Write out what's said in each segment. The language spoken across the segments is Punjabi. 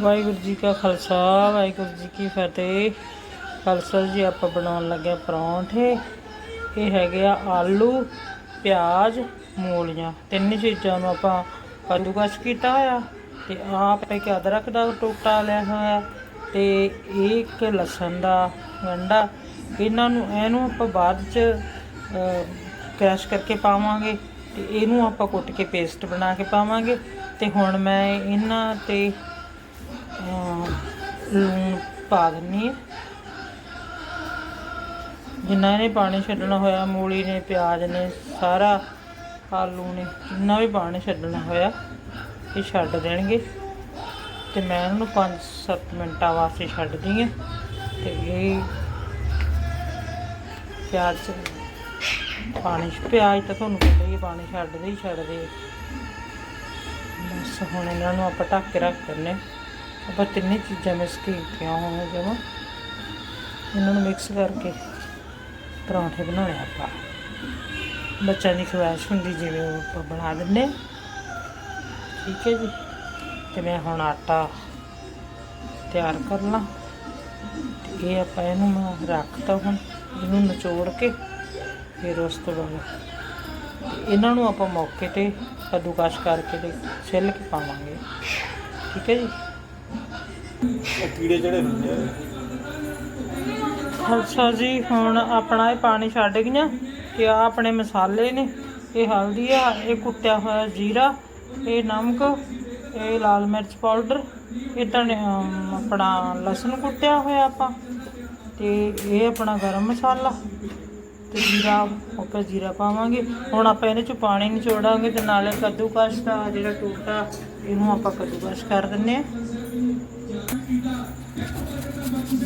ਵਾਹਿਗੁਰੂ ਜੀ ਕਾ ਖਾਲਸਾ, ਵਾਹਿਗੁਰੂ ਜੀ ਕੀ ਫਤਿਹ। ਖਾਲਸਾ ਜੀ, ਆਪਾਂ ਬਣਾਉਣ ਲੱਗੇ ਪਰੌਂਠੇ। ਇਹ ਹੈਗੇ ਆ ਆਲੂ, ਪਿਆਜ਼, ਮੂਲੀਆਂ। ਤਿੰਨ ਚੀਜ਼ਾਂ ਨੂੰ ਆਪਾਂ ਕੱਦੂਕਸ ਕੀਤਾ ਹੋਇਆ ਤੇ ਆਪ ਇੱਕ ਅਦਰਕ ਦਾ ਟੋਟਾ ਲਿਆ ਹੋਇਆ ਤੇ ਇਹ ਇੱਕ ਲਸਣ ਦਾ ਗੰਢਾ। ਇਹਨਾਂ ਨੂੰ, ਇਹਨੂੰ ਆਪਾਂ ਬਾਅਦ ਚ ਕ੍ਰੈਸ਼ ਕਰਕੇ ਪਾਵਾਂਗੇ ਤੇ ਇਹਨੂੰ ਆਪਾਂ ਕੁੱਟ ਕੇ ਪੇਸਟ ਬਣਾ ਕੇ ਪਾਵਾਂਗੇ। ਤੇ ਹੁਣ ਮੈਂ ਇਹਨਾਂ ਤੇ ਲੂਣ ਪਾ ਦਿੰਨੀ ਆ। ਜਿੰਨਾ ਇਹਨੇ ਪਾਣੀ ਛੱਡਣਾ ਹੋਇਆ ਮੂਲੀ ਨੇ ਪਿਆਜ਼ ਨੇ ਸਾਰਾ ਆਲੂ ਨੇ ਜਿੰਨਾ ਵੀ ਪਾਣੀ ਛੱਡਣਾ ਹੋਇਆ ਇਹ ਛੱਡ ਦੇਣਗੇ। ਤੇ ਮੈਂ ਇਹਨੂੰ 5-7 ਮਿੰਟਾਂ ਵਾਸਤੇ ਛੱਡਦੀ ਆ। ਤੇ ਇਹ ਪਿਆਜ਼ ਪਾਣੀ ਪਿਆਜ਼ ਤਾਂ ਤੁਹਾਨੂੰ ਪਤਾ ਹੀ ਹੈ, ਪਾਣੀ ਛੱਡਦੇ ਹੀ ਛੱਡਦੇ ਬਸ ਹੁਣ ਇਹਨਾਂ ਨੂੰ ਆਪਾਂ ਢੱਕ ਕੇ ਰੱਖ ਦਿੰਨੇ ਆਪਾਂ ਤਿੰਨੇ ਚੀਜ਼ਾਂ ਮਿਕਸ ਕੀਤੀਆਂ ਹੋਈਆਂ ਜਮਾ ਇਹਨਾਂ ਨੂੰ ਮਿਕਸ ਕਰਕੇ ਪਰੌਂਠੇ ਬਣਾਉਣੇ ਆਪਾਂ। ਬੱਚਿਆਂ ਦੀ ਖਵਾਇਸ਼ ਹੁੰਦੀ ਜਿਵੇਂ ਉਹ ਆਪਾਂ ਬਣਾ ਦਿੰਨੇ ਹਾਂ। ਠੀਕ ਹੈ ਜੀ? ਤੇ ਮੈਂ ਹੁਣ ਆਟਾ ਤਿਆਰ ਕਰ ਲਾਂ। ਤੇ ਇਹ ਆਪਾਂ ਇਹਨੂੰ ਮੈਂ ਰੱਖਤਾ ਹੁਣ, ਇਹਨੂੰ ਨਿਚੋੜ ਕੇ ਫਿਰ ਉਸ ਤੋਂ ਬਾਅਦ ਇਹਨਾਂ ਨੂੰ ਆਪਾਂ ਮੌਕੇ ਤੇ ਕੱਦੂਕਸ਼ ਕਰਕੇ ਤੇ ਛਿੱਲ ਕੇ ਪਾਵਾਂਗੇ। ਠੀਕ ਹੈ ਜੀ? ਕੀੜੇ ਜਿਹੜੇ ਹੁੰਦੇ ਅੱਛਾ ਜੀ, ਹੁਣ ਆਪਣਾ ਇਹ ਪਾਣੀ ਛੱਡ ਗਈਆਂ ਤੇ ਆ ਆਪਣੇ ਮਸਾਲੇ ਨੇ। ਇਹ ਹਲਦੀ ਆ, ਇਹ ਕੁੱਟਿਆ ਹੋਇਆ ਜੀਰਾ, ਇਹ ਨਮਕ, ਇਹ ਲਾਲ ਮਿਰਚ ਪਾਊਡਰ, ਇਹ ਧਨੇ ਆਪਣਾ ਲਸਣ ਕੁੱਟਿਆ ਹੋਇਆ ਆਪਾਂ ਤੇ ਇਹ ਆਪਣਾ ਗਰਮ ਮਸਾਲਾ ਤੇ ਜੀਰਾ, ਆਪਾਂ ਜੀਰਾ ਪਾਵਾਂਗੇ। ਹੁਣ ਆਪਾਂ ਇਹਦੇ ਚ ਪਾਣੀ ਨਿਚੋੜਾਂਗੇ ਤੇ ਨਾਲੇ ਕੱਦੂਕਸ਼ ਦਾ ਜਿਹੜਾ ਟੂਟਾ, ਇਹਨੂੰ ਆਪਾਂ ਕੱਦੂਕਸ਼ ਕਰ ਦਿੰਨੇ ਆ।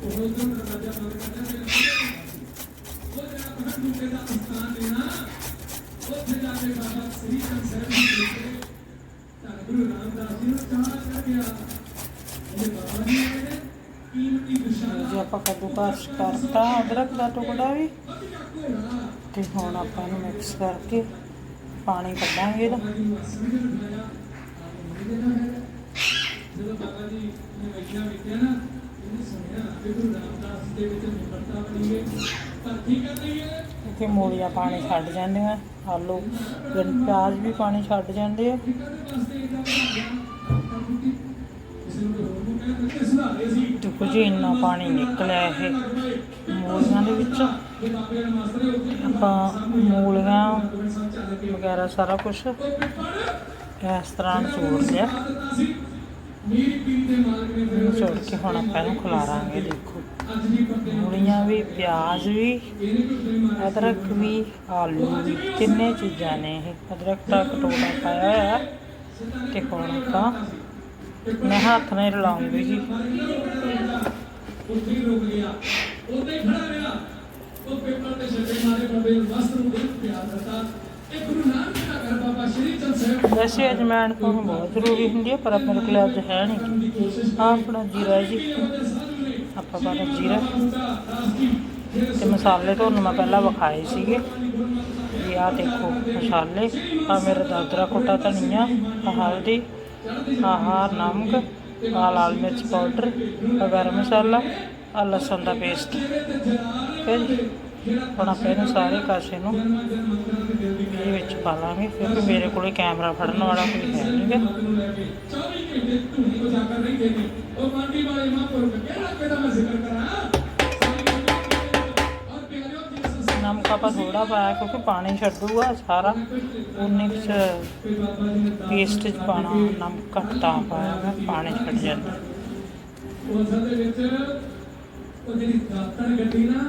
ਜੀ, ਆਪਾਂ ਕੱਦੂ ਕੱਦੂਕਸ਼ ਕਰਤਾ, ਅਦਰਕ ਦਾ ਟੁਕੜਾ ਵੀ। ਤੇ ਹੁਣ ਆਪਾਂ ਇਹਨੂੰ ਮਿਕਸ ਕਰਕੇ ਪਾਣੀ ਕੱਢਾਂਗੇ ਇਹਦਾ। ਕਿਉਂਕਿ ਮੂਲੀਆਂ ਪਾਣੀ ਛੱਡ ਜਾਂਦੀਆਂ ਆਲੂ ਪਿਆਜ਼ ਵੀ ਪਾਣੀ ਛੱਡ ਜਾਂਦੇ ਆ। ਦੇਖੋ ਜੀ, ਇੰਨਾ ਪਾਣੀ ਨਿਕਲਿਆ ਇਹ ਮੂਲੀਆਂ ਦੇ ਵਿੱਚ। ਆਪਾਂ ਮੂਲੀਆਂ ਵਗੈਰਾ ਸਾਰਾ ਕੁਝ ਇਸ ਤਰ੍ਹਾਂ ਨਿਚੋੜ ਲਿਆ ਨਿਚੋੜ ਕੇ ਹੁਣ ਆਪਾਂ ਇਹਨੂੰ ਖਿਲਾਰਾਂਗੇ ਦੇਖੋ। ਮੂਲੀਆਂ ਵੀ ਪਿਆਜ਼ ਵੀ ਅਦਰਕ ਵੀ ਆਲੂ ਵੀ ਤਿੰਨੇ ਚੀਜ਼ਾਂ ਨੇ ਇਹ। ਅਦਰਕ ਦਾ ਕਟੋਰਾ ਪਾਇਆ ਹੋਇਆ ਤੇ ਹੁਣ ਆਪਾਂ ਮੈਂ ਹੱਥ ਨਾਲ ਰਲਾਉਂਗੀ ਜੀ। ਵੈਸੇ ਅਜਮਾਇਣ ਪਾਉਣਾ ਬਹੁਤ ਜ਼ਰੂਰੀ ਹੁੰਦੀ ਹੈ ਪਰ ਆਪਣੇ ਕੋਲ ਅੱਜ ਹੈ ਨਹੀਂ ਆਹ ਆਪਣਾ ਜੀਰਾ ਜੀ। ਆਪਾਂ ਪਾਣਾ ਜੀਰਾ। ਤੇ ਮਸਾਲੇ ਤੁਹਾਨੂੰ ਮੈਂ ਪਹਿਲਾਂ ਵਿਖਾਏ ਸੀਗੇ। ਵੀ ਆਹ ਦੇਖੋ ਮਸਾਲੇ। ਆ ਮੇਰਾ ਦਾਦਰਾ ਕੋਟਾ ਧਨੀਆ, ਆਹ ਹਲਦੀ, ਆਹ ਨਮਕ ਆ ਲਾਲ ਮਿਰਚ ਪਾਊਡਰ ਆ ਗਰਮ ਮਸਾਲਾ ਆ ਲਸਣ ਦਾ ਪੇਸਟ। ਫਿਰ ਹੁਣ ਆਪਾਂ ਇਹਨੂੰ ਸਾਰੇ ਕਾਸੇ ਨੂੰ ਇਹ ਵਿੱਚ ਪਾ ਲਾਂਗੇ। ਕਿਉਂਕਿ ਮੇਰੇ ਕੋਲੇ ਕੈਮਰਾ ਫੜਨ ਵਾਲਾ ਕੋਈ ਹੈ ਨਹੀਂ ਗਾ। ਨਮਕ ਆਪਾਂ ਥੋੜਾ ਪਾਇਆ ਕਿਉਂਕਿ ਪਾਣੀ ਛੱਡੂਗਾ ਸਾਰਾ। ਉਨੇ ਵਿੱਚ ਪੇਸਟ ਚ ਪਾਣਾ ਨਮਕ ਘੱਟ ਪਾਇਆ ਪਾਣੀ ਛੱਡ ਜਾਂਦਾ। ਉਹ ਅਸਲ ਦੇ ਵਿੱਚ ਉਹ ਜਿਹੜੀ ਦਾਤਣ ਗੱਡੀ ਨਾ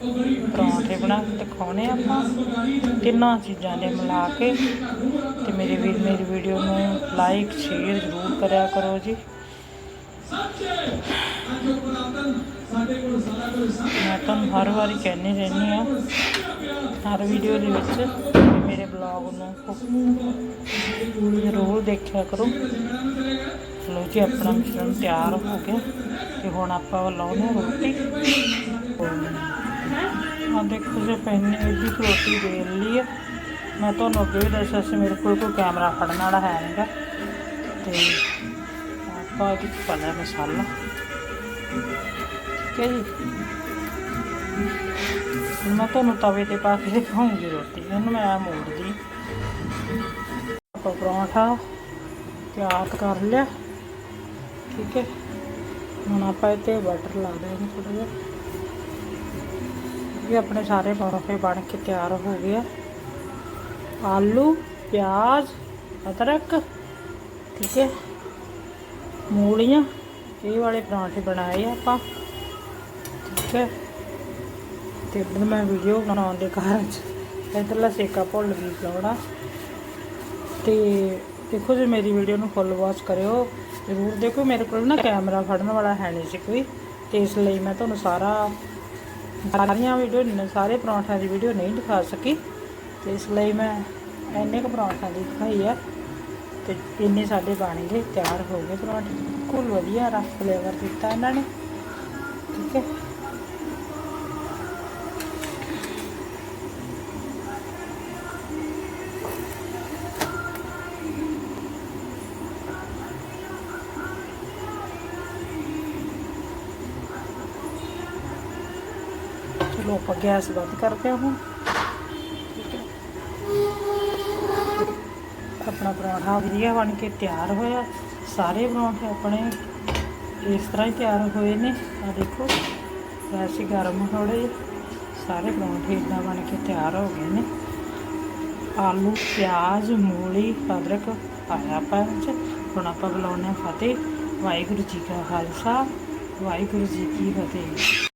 ਪਰੌਂਠੇ ਬਣਾ ਕੇ ਦਿਖਾਉਣੇ ਆਪਾਂ। ਤਿੰਨਾਂ ਚੀਜ਼ਾਂ ਦੇ ਮਿਲਾ ਕੇ ਤੇ ਮੇਰੇ ਵੀਰ ਮੇਰੀ ਵੀਡੀਓ ਨੂੰ ਲਾਈਕ ਸ਼ੇਅਰ ਜ਼ਰੂਰ ਕਰਿਆ ਕਰੋ ਜੀ। ਮੈਂ ਤੁਹਾਨੂੰ ਹਰ ਵਾਰੀ ਕਹਿੰਦੀ ਰਹਿੰਦੀ ਆ ਹਰ ਵੀਡੀਓ ਦੇ ਵਿੱਚ ਮੇਰੇ ਬਲੌਗ ਨੂੰ ਜ਼ਰੂਰ ਦੇਖਿਆ ਕਰੋ। ਲੋ ਜੀ, ਆਪਣਾ ਮਿਸ਼ਰਣ ਤਿਆਰ ਹੋ ਗਿਆ ਤੇ ਹੁਣ ਆਪਾਂ ਲਾਉਣੇ ਆ ਰੋਟੀ। ਆ ਦੇਖੋ ਜੇ, ਪੈਨੇ ਇਹਦੀ ਰੋਟੀ ਵੇਲ ਲਈ ਆ। ਮੈਂ ਤੁਹਾਨੂੰ ਅੱਗੇ ਵੀ ਦੱਸਿਆ ਸੀ, ਮੇਰੇ ਕੋਲ ਕੋਈ ਕੈਮਰਾ ਫੜਨ ਵਾਲਾ ਹੈ ਨਹੀਂਗਾ ਤੇ ਆਪਾਂ ਇਹਦੇ ਚ ਪਾਣਾ ਮਸਾਲਾ। ਠੀਕ ਹੈ ਜੀ? ਮੈਂ ਤੁਹਾਨੂੰ ਤਵੇ ਤੇ ਪਾ ਕੇ ਦਿਖਾਉਂਗੀ ਰੋਟੀ। ਇਹਨੂੰ ਮੈਂ ਮੋੜਦੀ। ਆਪਾਂ ਪਰੌਂਠਾ ਤਿਆਰ ਕਰ ਲਿਆ। ਠੀਕ ਹੈ? ਹੁਣ ਆਪਾਂ ਇੱਥੇ ਬਟਰ ਲਾ ਦੇਵਾਂਗੇ ਥੋੜਾ ਜਿਹਾ। ਇਹ ਆਪਣੇ ਸਾਰੇ ਪਰੌਂਠੇ ਬਣ ਕੇ ਤਿਆਰ ਹੋ ਗਏ ਆ। ਆਲੂ ਪਿਆਜ਼ ਅਦਰਕ ਠੀਕ ਹੈ। ਮੂਲੀਆਂ ਇਹ ਵਾਲੇ ਪਰਾਂਠੇ ਬਣਾਏ ਆ ਆਪਾਂ ਠੀਕ ਹੈ। ਤੇ ਇੱਧਰ ਮੈਂ ਵੀਡੀਓ ਬਣਾਉਣ ਦੇ ਕਾਰਨ ਇੱਧਰਲਾ ਸੇਕਾ ਭੁੱਲ ਗਈ ਲਾਉਣਾ ਤੇ ਦੇਖੋ ਜੀ ਮੇਰੀ ਵੀਡੀਓ ਨੂੰ ਫੁੱਲ ਵਾਚ ਕਰਿਓ ਜ਼ਰੂਰ ਦੇਖੋ। ਮੇਰੇ ਕੋਲ ਨਾ ਕੈਮਰਾ ਫੜਨ ਵਾਲਾ ਹੈ ਨਹੀਂ ਸੀ ਕੋਈ ਤੇ ਇਸ ਲਈ ਮੈਂ ਤੁਹਾਨੂੰ ਸਾਰਾ ਸਾਰੀਆਂ ਵੀਡੀਓ ਸਾਰੇ ਪਰੌਂਠਿਆਂ ਦੀ ਵੀਡੀਓ ਨਹੀਂ ਦਿਖਾ ਸਕੀ। ਤੇ ਇਸ ਲਈ ਮੈਂ ਇੰਨੇ ਕੁ ਪਰੌਂਠਿਆਂ ਦੀ ਦਿਖਾਈ ਆ ਤੇ ਇੰਨੇ ਸਾਡੇ ਬਣ ਗਏ ਤਿਆਰ ਹੋ ਗਏ ਪਰੌਂਠੇ। ਬਿਲਕੁਲ ਵਧੀਆ ਰਸ ਫਲੇਵਰ ਦਿੱਤਾ ਇਹਨਾਂ ਨੇ। ਠੀਕ ਹੈ। ਆਪਾਂ ਗੈਸ ਬੰਦ ਕਰਦੇ ਹਾਂ ਹੁਣ। ਠੀਕ ਹੈ। ਆਪਣਾ ਪਰੌਂਠਾ ਵਧੀਆ ਬਣ ਕੇ ਤਿਆਰ ਹੋਇਆ। ਸਾਰੇ ਪਰੌਂਠੇ ਆਪਣੇ ਇਸ ਤਰ੍ਹਾਂ ਹੀ ਤਿਆਰ ਹੋਏ ਨੇ। ਆ ਦੇਖੋ ਵੈਸੇ ਗਰਮ ਥੋੜੇ ਸਾਰੇ ਪਰੌਂਠੇ ਇਦਾਂ ਬਣ ਕੇ ਤਿਆਰ ਹੋ ਗਏ ਨੇ। ਆਲੂ, ਪਿਆਜ਼, ਮੂਲੀ, ਅਦਰਕ ਪਾਇਆ ਪੰਜ ਹੁਣ ਆਪਾਂ ਬੁਲਾਉਂਦੇ ਹਾਂ ਫਤਿਹ। ਵਾਹਿਗੁਰੂ ਜੀ ਕਾ ਖਾਲਸਾ, ਵਾਹਿਗੁਰੂ ਜੀ ਕੀ ਫਤਿਹ।